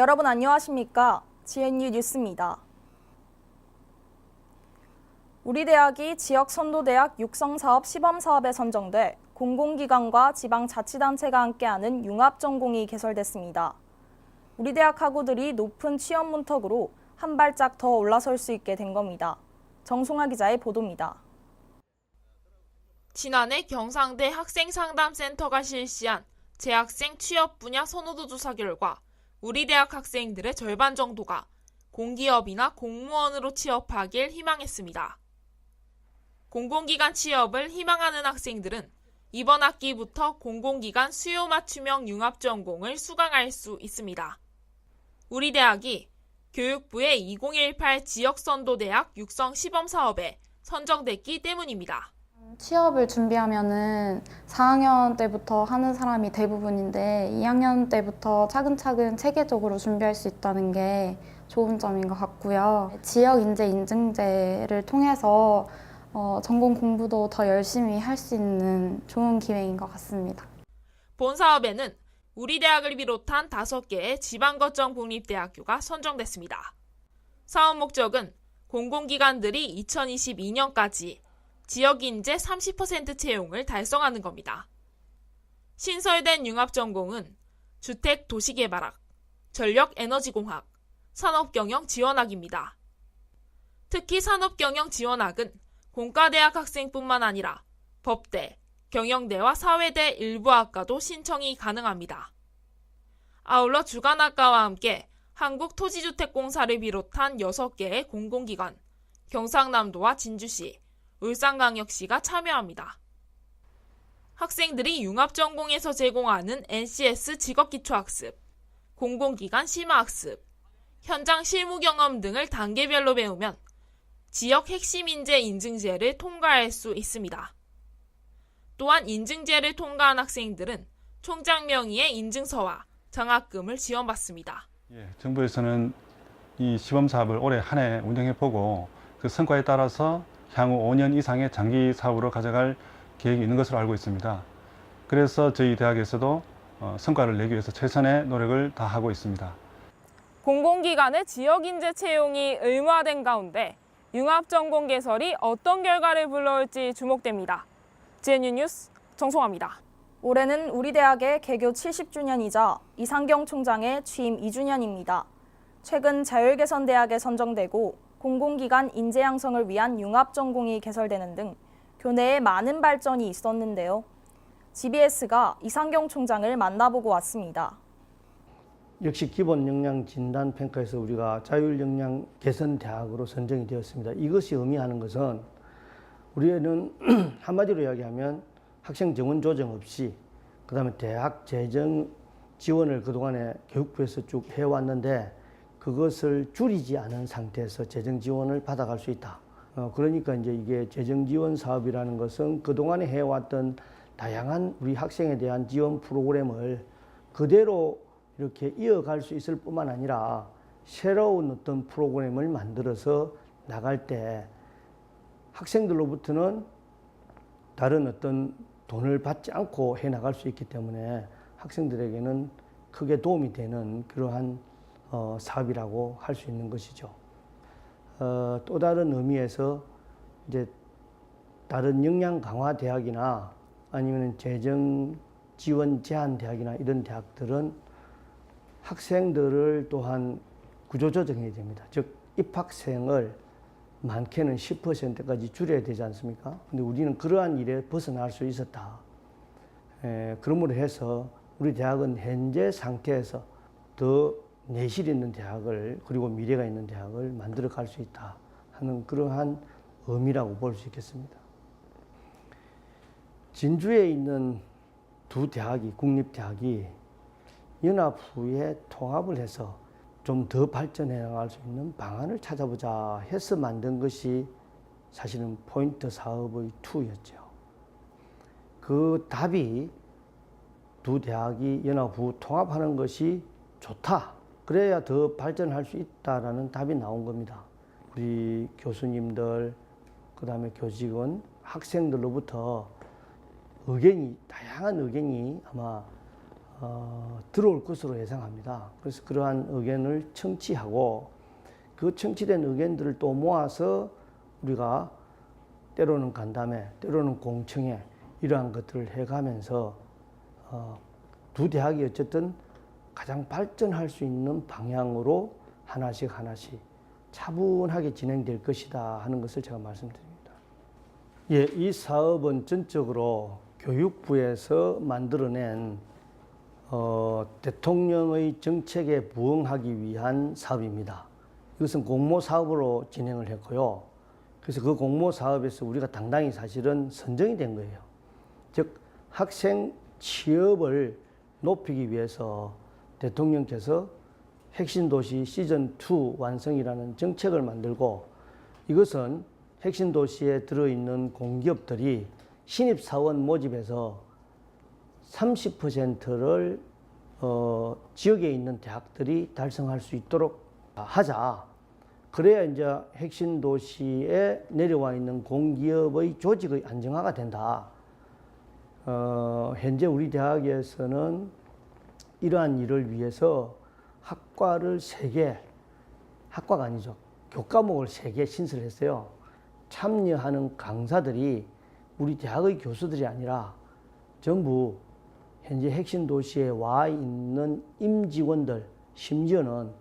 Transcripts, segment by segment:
여러분 안녕하십니까? GNU 뉴스입니다. 우리 대학이 지역 선도대학 육성 사업 시범 사업에 선정돼 공공기관과 지방자치단체가 함께하는 융합 전공이 개설됐습니다. 우리 대학 학우들이 높은 취업 문턱으로 한 발짝 더 올라설 수 있게 된 겁니다. 정송아 기자의 보도입니다. 지난해 경상대 학생상담센터가 실시한 재학생 취업 분야 선호도 조사 결과 우리 대학 학생들의 절반 정도가 공기업이나 공무원으로 취업하길 희망했습니다. 공공기관 취업을 희망하는 학생들은 이번 학기부터 공공기관 수요 맞춤형 융합 전공을 수강할 수 있습니다. 우리 대학이 교육부의 2018 지역선도대학 육성 시범 사업에 선정됐기 때문입니다. 취업을 준비하면은 4학년 때부터 하는 사람이 대부분인데 2학년 때부터 차근차근 체계적으로 준비할 수 있다는 게 좋은 점인 것 같고요. 지역 인재 인증제를 통해서 어, 전공 공부도 더 열심히 할 수 있는 좋은 기회인 것 같습니다. 본 사업에는 우리 대학을 비롯한 5개의 지방거점 국립대학교가 선정됐습니다. 사업 목적은 공공기관들이 2022년까지 지역 인재 30% 채용을 달성하는 겁니다. 신설된 융합 전공은 주택 도시개발학, 전력 에너지공학, 산업경영 지원학입니다. 특히 산업경영 지원학은 공과대학 학생뿐만 아니라 법대, 경영대와 사회대 일부 학과도 신청이 가능합니다. 아울러 주간학과와 함께 한국토지주택공사를 비롯한 6개의 공공기관, 경상남도와 진주시, 울산광역시가 참여합니다. 학생들이 융합전공에서 제공하는 NCS 직업기초학습, 공공기관 심화학습, 현장 실무 경험 등을 단계별로 배우면 지역 핵심 인재 인증제를 통과할 수 있습니다. 또한 인증제를 통과한 학생들은 총장 명의의 인증서와 장학금을 지원받습니다. 예, 정부에서는 이 시범 사업을 올해 한 해 운영해 보고 그 성과에 따라서 향후 5년 이상의 장기 사업으로 가져갈 계획이 있는 것으로 알고 있습니다. 그래서 저희 대학에서도 어, 성과를 내기 위해서 최선의 노력을 다하고 있습니다. 공공기관의 지역 인재 채용이 의무화된 가운데 융합 전공 개설이 어떤 결과를 불러올지 주목됩니다. GNU 뉴스 정송합니다. 올해는 우리 대학의 개교 70주년이자 이상경 총장의 취임 2주년입니다. 최근 자율개선대학에 선정되고 공공기관 인재 양성을 위한 융합 전공이 개설되는 등 교내에 많은 발전이 있었는데요. GBS가 이상경 총장을 만나보고 왔습니다. 역시 기본 역량 진단 평가에서 우리가 자율 역량 개선 대학으로 선정이 되었습니다. 이것이 의미하는 것은 우리는 한마디로 이야기하면 학생 정원 조정 없이 그다음에 대학 재정 지원을 그동안에 교육부에서 쭉 해왔는데 그것을 줄이지 않은 상태에서 재정 지원을 받아갈 수 있다. 어, 그러니까 이제 이게 재정 지원 사업이라는 것은 그동안에 해왔던 다양한 우리 학생에 대한 지원 프로그램을 그대로 이렇게 이어갈 수 있을 뿐만 아니라 새로운 어떤 프로그램을 만들어서 나갈 때 학생들로부터는 다른 어떤 돈을 받지 않고 해 나갈 수 있기 때문에 학생들에게는 크게 도움이 되는 그러한 어, 사업이라고 할 수 있는 것이죠. 어, 또 다른 의미에서 이제 다른 역량 강화 대학이나 아니면 재정 지원 제한 대학이나 이런 대학들은 학생들을 또한 구조 조정해야 됩니다. 즉 입학생을 많게는 10%까지 줄여야 되지 않습니까? 근데 우리는 그러한 일에 벗어날 수 있었다. 에, 그러므로 해서 우리 대학은 현재 상태에서 더 내실 있는 대학을 그리고 미래가 있는 대학을 만들어 갈 수 있다 하는 그러한 의미라고 볼 수 있겠습니다. 진주에 있는 두 대학이 국립대학이 연합 후에 통합을 해서 좀 더 발전해 나갈 수 있는 방안을 찾아보자 해서 만든 것이 사실은 포인트 사업의 투였죠. 그 답이 두 대학이 연합 후 통합하는 것이 좋다. 그래야 더 발전할 수 있다라는 답이 나온 겁니다. 우리 교수님들, 그 다음에 교직원, 학생들로부터 의견이, 다양한 의견이 아마 어, 들어올 것으로 예상합니다. 그래서 그러한 의견을 청취하고 그 청취된 의견들을 또 모아서 우리가 때로는 간담회, 때로는 공청회 이러한 것들을 해가면서 어, 두 대학이 어쨌든 가장 발전할 수 있는 방향으로 하나씩 하나씩 차분하게 진행될 것이다 하는 것을 제가 말씀드립니다. 예, 이 사업은 전적으로 교육부에서 만들어낸 어, 대통령의 정책에 부응하기 위한 사업입니다. 이것은 공모 사업으로 진행을 했고요. 그래서 그 공모 사업에서 우리가 당당히 사실은 선정이 된 거예요. 즉 학생 취업을 높이기 위해서 대통령께서 핵심 도시 시즌 2 완성이라는 정책을 만들고 이것은 핵심 도시에 들어있는 공기업들이 신입 사원 모집에서 30%를 어, 지역에 있는 대학들이 달성할 수 있도록 하자. 그래야 이제 핵심 도시에 내려와 있는 공기업의 조직의 안정화가 된다. 어, 현재 우리 대학에서는 이러한 일을 위해서 학과를 세 개, 학과가 아니죠. 교과목을 세개 신설했어요. 참여하는 강사들이 우리 대학의 교수들이 아니라 전부 현재 핵심 도시에 와 있는 임직원들, 심지어는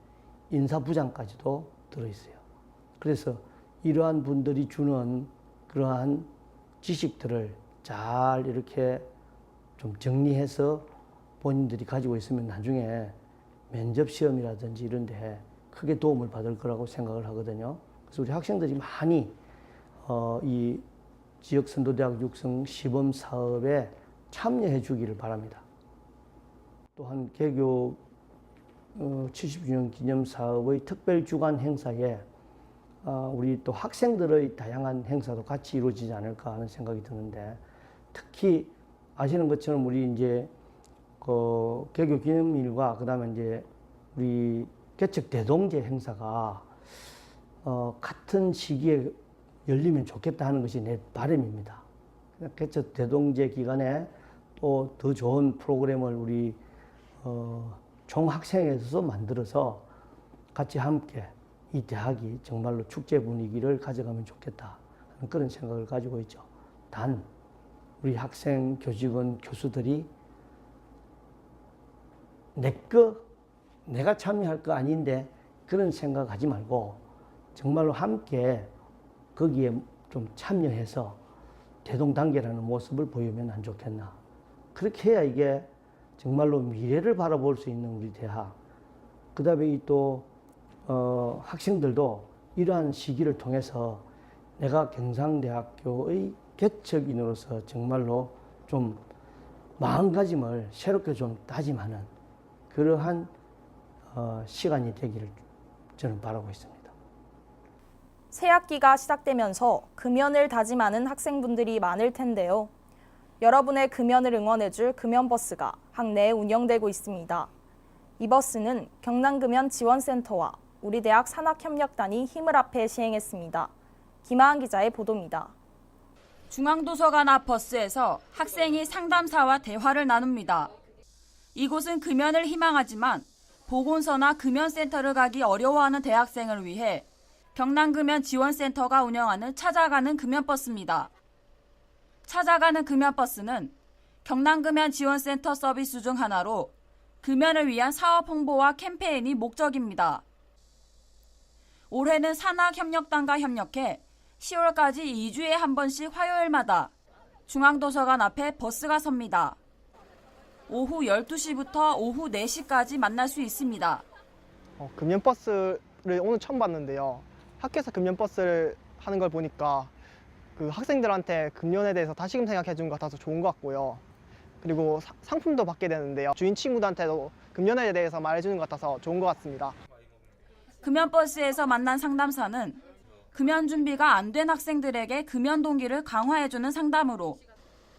인사부장까지도 들어있어요. 그래서 이러한 분들이 주는 그러한 지식들을 잘 이렇게 좀 정리해서 본인들이 가지고 있으면 나중에 면접 시험이라든지 이런 데 크게 도움을 받을 거라고 생각을 하거든요. 그래서 우리 학생들이 많이 어, 이 지역 선도대학 육성 시범 사업에 참여해 주기를 바랍니다. 또한 개교 어, 70주년 기념 사업의 특별 주간 행사에 어, 우리 또 학생들의 다양한 행사도 같이 이루어지지 않을까 하는 생각이 드는데 특히 아시는 것처럼 우리 이제 그 개교 기념일과 그다음에 이제 우리 개척 대동제 행사가 어, 같은 시기에 열리면 좋겠다 하는 것이 내 바람입니다. 개척 대동제 기간에 또 더 좋은 프로그램을 우리 어, 총학생회에서 만들어서 같이 함께 이 대학이 정말로 축제 분위기를 가져가면 좋겠다 하는 그런 생각을 가지고 있죠. 단 우리 학생, 교직원, 교수들이 내 거 내가 참여할 거 아닌데 그런 생각하지 말고 정말로 함께 거기에 좀 참여해서 대동단계라는 모습을 보이면 안 좋겠나. 그렇게 해야 이게 정말로 미래를 바라볼 수 있는 우리 대학. 그 다음에 또, 어, 학생들도 이러한 시기를 통해서 내가 경상대학교의 개척인으로서 정말로 좀 마음가짐을 새롭게 좀 다짐하는 그러한 어, 시간이 되기를 저는 바라고 있습니다. 새 학기가 시작되면서 금연을 다짐하는 학생분들이 많을 텐데요. 여러분의 금연을 응원해줄 금연버스가 학내에 운영되고 있습니다. 이 버스는 경남금연 지원센터와 우리 대학 산학협력단이 힘을 합해 시행했습니다. 김하은 기자의 보도입니다. 중앙도서관 앞 버스에서 학생이 상담사와 대화를 나눕니다. 이곳은 금연을 희망하지만 보건소나 금연센터를 가기 어려워하는 대학생을 위해 경남금연 지원센터가 운영하는 찾아가는 금연버스입니다. 찾아가는 금연버스는 경남금연 지원센터 서비스 중 하나로 금연을 위한 사업 홍보와 캠페인이 목적입니다. 올해는 산학협력단과 협력해 10월까지 2주에 한 번씩 화요일마다 중앙도서관 앞에 버스가 섭니다. 오후 12시부터 오후 4시까지 만날 수 있습니다. 어, 금연버스를 오늘 처음 봤는데요. 학교에서 금연버스를 하는 걸 보니까 그 학생들한테 금연에 대해서 다시금 생각해 준 것 같아서 좋은 것 같고요. 그리고 사- 상품도 받게 되는데요. 주인 친구들한테도 금연에 대해서 말해주는 것 같아서 좋은 것 같습니다. 금연버스에서 만난 상담사는 금연 준비가 안 된 학생들에게 금연 동기를 강화해주는 상담으로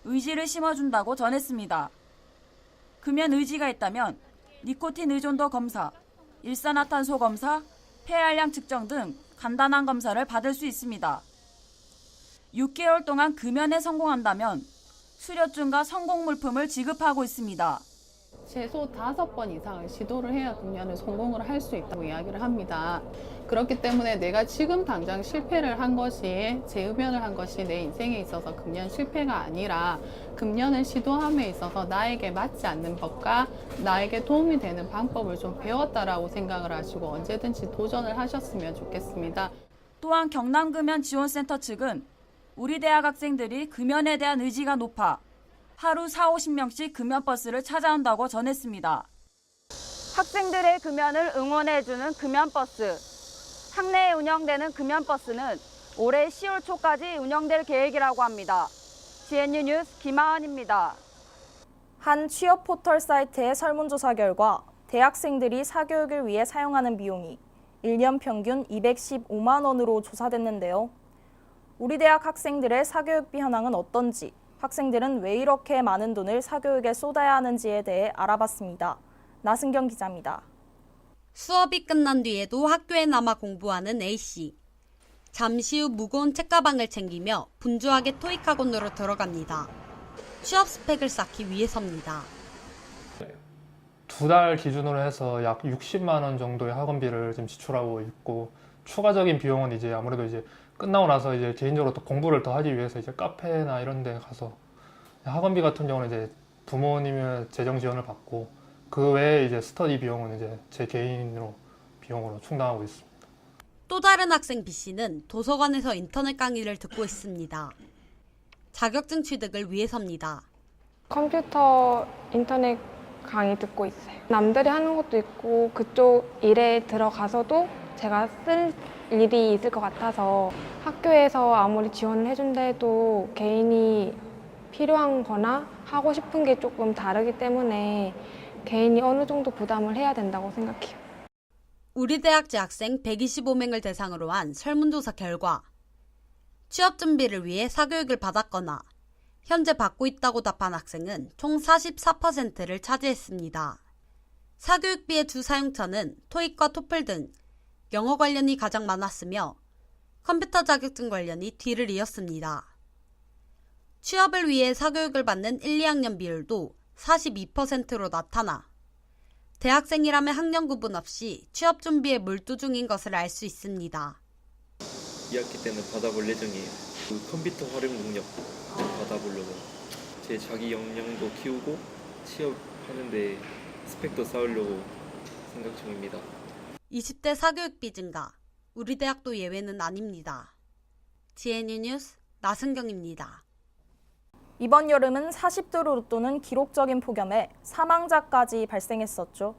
의지를 심어준다고 전했습니다. 금연 의지가 있다면 니코틴 의존도 검사, 일산화탄소 검사, 폐활량 측정 등 간단한 검사를 받을 수 있습니다. 6개월 동안 금연에 성공한다면 수료증과 성공 물품을 지급하고 있습니다. 최소 다섯 번 이상을 시도를 해야 금연을 성공을 할 수 있다고 이야기를 합니다. 그렇기 때문에 내가 지금 당장 실패를 한 것이 재흡연을 한 것이 내 인생에 있어서 금연 실패가 아니라 금연을 시도함에 있어서 나에게 맞지 않는 법과 나에게 도움이 되는 방법을 좀 배웠다라고 생각을 하시고 언제든지 도전을 하셨으면 좋겠습니다. 또한 경남금연 지원센터 측은 우리 대학 학생들이 금연에 대한 의지가 높아 하루 4, 50명씩 금연버스를 찾아온다고 전했습니다. 학생들의 금연을 응원해주는 금연버스. 학내에 운영되는 금연버스는 올해 10월 초까지 운영될 계획이라고 합니다. GNU 뉴스 김하은입니다. 한 취업 포털 사이트의 설문조사 결과 대학생들이 사교육을 위해 사용하는 비용이 1년 평균 215만 원으로 조사됐는데요. 우리 대학 학생들의 사교육비 현황은 어떤지, 학생들은 왜 이렇게 많은 돈을 사교육에 쏟아야 하는지에 대해 알아봤습니다. 나승경 기자입니다. 수업이 끝난 뒤에도 학교에 남아 공부하는 A씨. 잠시 후 무거운 책가방을 챙기며 분주하게 토익 학원으로 들어갑니다. 취업 스펙을 쌓기 위해서입니다. 두 달 기준으로 해서 약 60만 원 정도의 학원비를 지금 지출하고 있고 추가적인 비용은 이제 아무래도 이제 끝나고 나서 이제 개인적으로 또 공부를 더 하기 위해서 이제 카페나 이런 데 가서 학원비 같은 경우는 이제 부모님의 재정 지원을 받고 그 외에 이제 스터디 비용은 이제 제 개인으로 비용으로 충당하고 있습니다. 또 다른 학생 B씨는 도서관에서 인터넷 강의를 듣고 있습니다. 자격증 취득을 위해서입니다. 컴퓨터 인터넷 강의 듣고 있어요. 남들이 하는 것도 있고 그쪽 일에 들어가서도 제가 쓸 일이 있을 것 같아서 학교에서 아무리 지원을 해준다 해도 개인이 필요한 거나 하고 싶은 게 조금 다르기 때문에 개인이 어느 정도 부담을 해야 된다고 생각해요. 우리 대학 재학생 125명을 대상으로 한 설문조사 결과 취업 준비를 위해 사교육을 받았거나 현재 받고 있다고 답한 학생은 총 44%를 차지했습니다. 사교육비의 주 사용처는 토익과 토플 등 영어 관련이 가장 많았으며 컴퓨터 자격증 관련이 뒤를 이었습니다. 취업을 위해 사교육을 받는 1, 2학년 비율도 42%로 나타나 대학생이라면 학년 구분 없이 취업 준비에 몰두 중인 것을 알 수 있습니다. 2학기 때는 받아볼 예정이에요. 그 컴퓨터 활용 능력 좀 받아보려고 제 자기 역량도 키우고 취업하는데 스펙도 쌓으려고 생각 중입니다. 20대 사교육비 증가. 우리 대학도 예외는 아닙니다. GNU 뉴스 나승경입니다. 이번 여름은 40도로 또는 기록적인 폭염에 사망자까지 발생했었죠.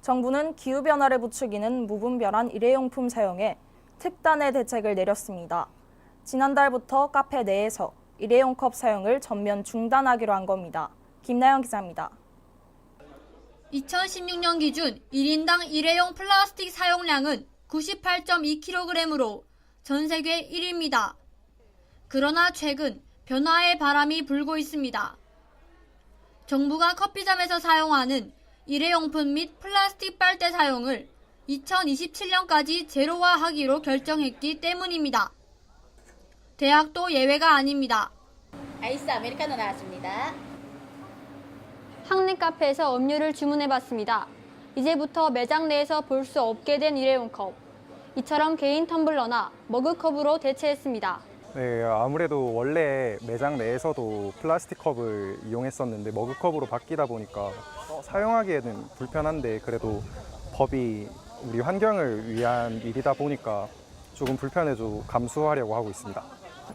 정부는 기후변화를 부추기는 무분별한 일회용품 사용에 특단의 대책을 내렸습니다. 지난달부터 카페 내에서 일회용 컵 사용을 전면 중단하기로 한 겁니다. 김나영 기자입니다. 2016년 기준 1인당 일회용 플라스틱 사용량은 98.2kg으로 전 세계 1위입니다. 그러나 최근 변화의 바람이 불고 있습니다. 정부가 커피점에서 사용하는 일회용품 및 플라스틱 빨대 사용을 2027년까지 제로화하기로 결정했기 때문입니다. 대학도 예외가 아닙니다. 아이스 아메리카노 나왔습니다. 학내 카페에서 음료를 주문해봤습니다. 이제부터 매장 내에서 볼 수 없게 된 일회용 컵. 이처럼 개인 텀블러나 머그컵으로 대체했습니다. 네, 아무래도 원래 매장 내에서도 플라스틱 컵을 이용했었는데 머그컵으로 바뀌다 보니까 어, 사용하기에는 불편한데 그래도 법이 우리 환경을 위한 일이다 보니까 조금 불편해도 감수하려고 하고 있습니다.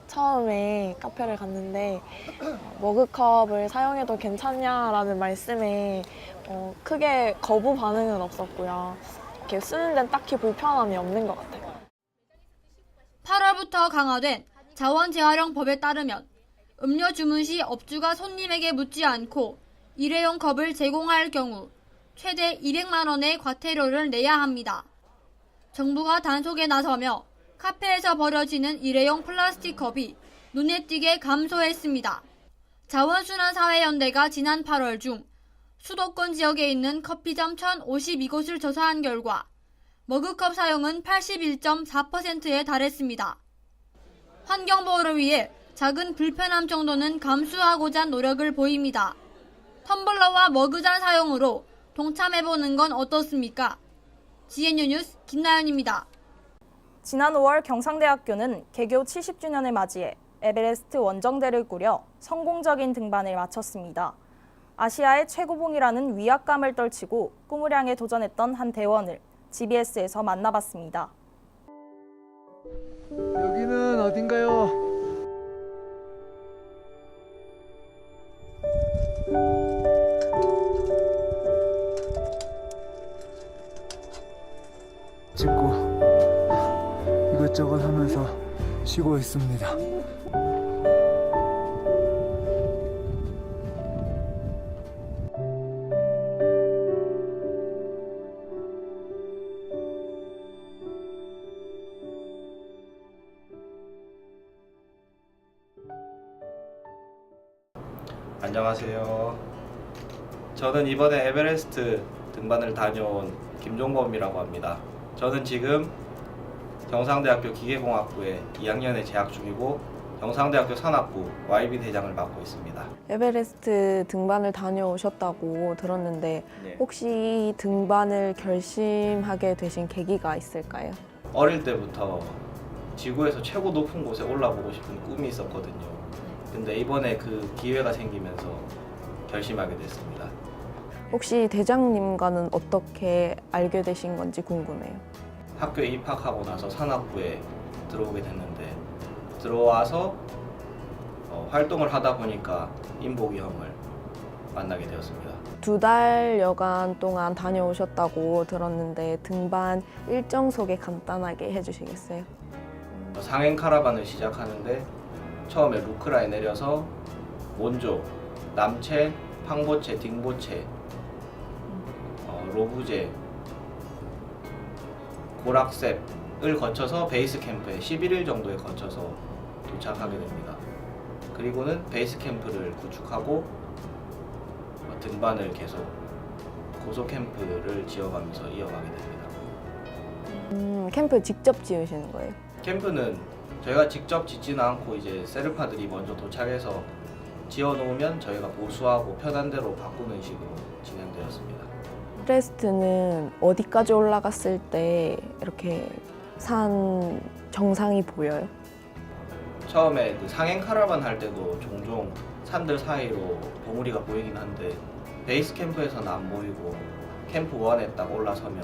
처음에 카페를 갔는데 어, 머그컵을 사용해도 괜찮냐라는 말씀에 어, 크게 거부 반응은 없었고요. 이렇게 쓰는 데는 딱히 불편함이 없는 것 같아요. 8월부터 강화된 자원 재활용 법에 따르면 음료 주문 시 업주가 손님에게 묻지 않고 일회용 컵을 제공할 경우 최대 200만 원의 과태료를 내야 합니다. 정부가 단속에 나서며 카페에서 버려지는 일회용 플라스틱 컵이 눈에 띄게 감소했습니다. 자원순환사회연대가 지난 8월 중 수도권 지역에 있는 커피점 1,052곳을 조사한 결과 머그컵 사용은 81.4%에 달했습니다. 환경보호를 위해 작은 불편함 정도는 감수하고자 노력을 보입니다. 텀블러와 머그잔 사용으로 동참해보는 건 어떻습니까? GNU 뉴스 김나연입니다. 지난 5월 경상대학교는 개교 70주년을 맞이해 에베레스트 원정대를 꾸려 성공적인 등반을 마쳤습니다. 아시아의 최고봉이라는 위압감을 떨치고 꿈을 향해 도전했던 한 대원을 GBS에서 만나봤습니다. 여기는 어딘가요? 찍고 이것저것 하면서 쉬고 있습니다. 안녕하세요. 저는 이번에 에베레스트 등반을 다녀온 김종범이라고 합니다. 저는 지금 경상대학교 기계공학부에 2학년에 재학 중이고 경상대학교 산악부 YB 대장을 맡고 있습니다. 에베레스트 등반을 다녀오셨다고 들었는데 네. 혹시 이 등반을 결심하게 되신 계기가 있을까요? 어릴 때부터 지구에서 최고 높은 곳에 올라보고 싶은 꿈이 있었거든요. 근데 이번에 그 기회가 생기면서 결심하게 됐습니다. 혹시 대장님과는 어떻게 알게 되신 건지 궁금해요. 학교에 입학하고 나서 산악부에 들어오게 됐는데 들어와서 어, 활동을 하다 보니까 인복이 형을 만나게 되었습니다. 두 달여간 동안 다녀오셨다고 들었는데 등반 일정 소개 간단하게 해주시겠어요? 상행 카라반을 시작하는데 처음에 루크라에 내려서 몬조, 남체, 팡보체, 딩보체, 어, 로부제, 고락셉을 거쳐서 베이스 캠프에 11일 정도에 거쳐서 도착하게 됩니다. 그리고는 베이스 캠프를 구축하고 어, 등반을 계속 고속 캠프를 지어가면서 이어가게 됩니다. 음, 캠프 직접 지으시는 거예요? 캠프는 저희가 직접 짓지는 않고 이제 세르파들이 먼저 도착해서 지어놓으면 저희가 보수하고 편한 대로 바꾸는 식으로 진행되었습니다. 에베레스트는 어디까지 올라갔을 때 이렇게 산 정상이 보여요? 처음에 그 상행 카라반 할 때도 종종 산들 사이로 봉우리가 보이긴 한데 베이스 캠프에서는 안 보이고 캠프 1에 딱 올라서면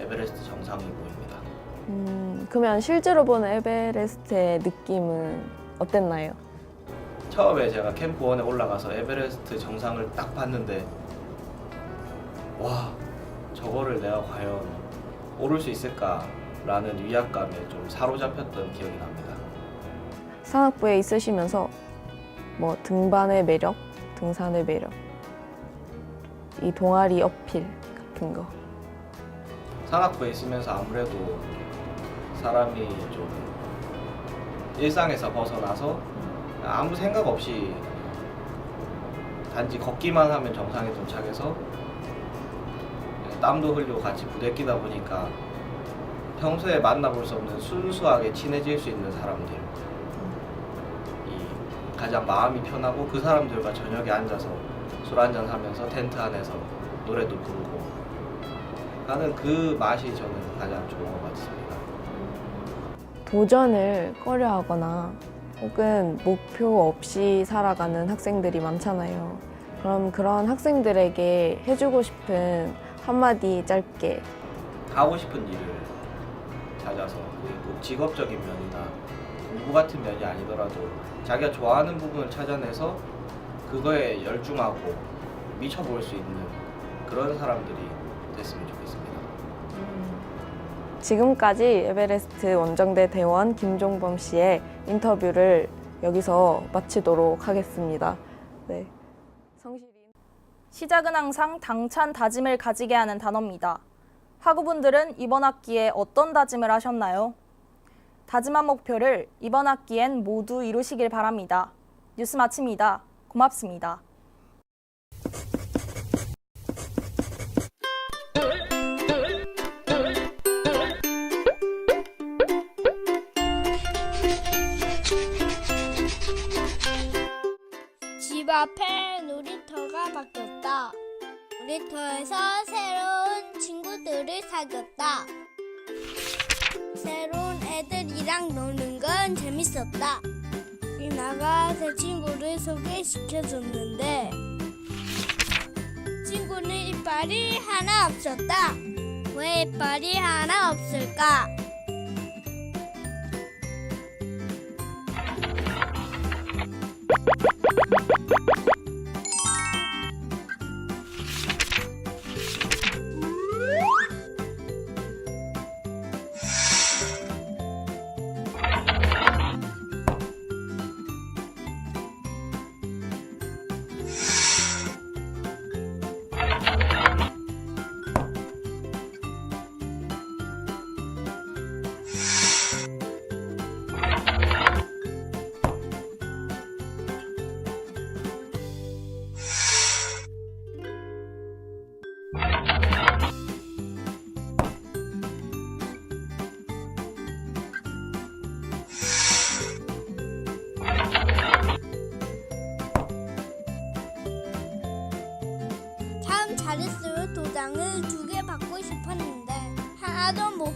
에베레스트 정상이 보입니다. 음, 그러면 실제로 보는 에베레스트의 느낌은 어땠나요? 처음에 제가 캠프 1에 올라가서 에베레스트 정상을 딱 봤는데 와 저거를 내가 과연 오를 수 있을까라는 위압감에 좀 사로잡혔던 기억이 납니다. 산악부에 있으시면서 뭐 등반의 매력, 등산의 매력, 이 동아리 어필 같은 거. 산악부에 있으면서 아무래도 사람이 좀 일상에서 벗어나서 아무 생각 없이 단지 걷기만 하면 정상에 도착해서 땀도 흘리고 같이 부대끼다 보니까 평소에 만나볼 수 없는 순수하게 친해질 수 있는 사람들 이 가장 마음이 편하고 그 사람들과 저녁에 앉아서 술 한잔 하면서 텐트 안에서 노래도 부르고 하는 그 맛이 저는 가장 좋은 것 같습니다. 도전을 꺼려하거나 혹은 목표 없이 살아가는 학생들이 많잖아요. 그럼 그런 학생들에게 해주고 싶은 한마디 짧게 하고 싶은 일을 찾아서 꼭 직업적인 면이나 공부 같은 면이 아니더라도 자기가 좋아하는 부분을 찾아내서 그거에 열중하고 미쳐볼 수 있는 그런 사람들이 됐으면 좋겠습니다. 지금까지 에베레스트 원정대 대원 김종범 씨의 인터뷰를 여기서 마치도록 하겠습니다. 네. 시작은 항상 당찬 다짐을 가지게 하는 단어입니다. 학우분들은 이번 학기에 어떤 다짐을 하셨나요? 다짐한 목표를 이번 학기엔 모두 이루시길 바랍니다. 뉴스 마칩니다. 고맙습니다. 집 앞에. 더해서 새로운 친구들을 사귀었다. 새로운 애들이랑 노는 건 재밌었다. 이나가 새 친구를 소개시켜줬는데 친구는 이빨이 하나 없었다. 왜 이빨이 하나 없을까?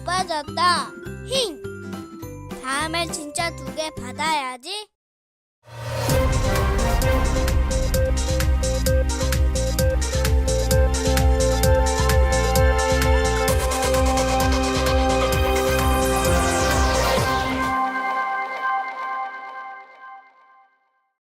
못 받았다. 힝! 다음에 진짜 두 개 받아야지.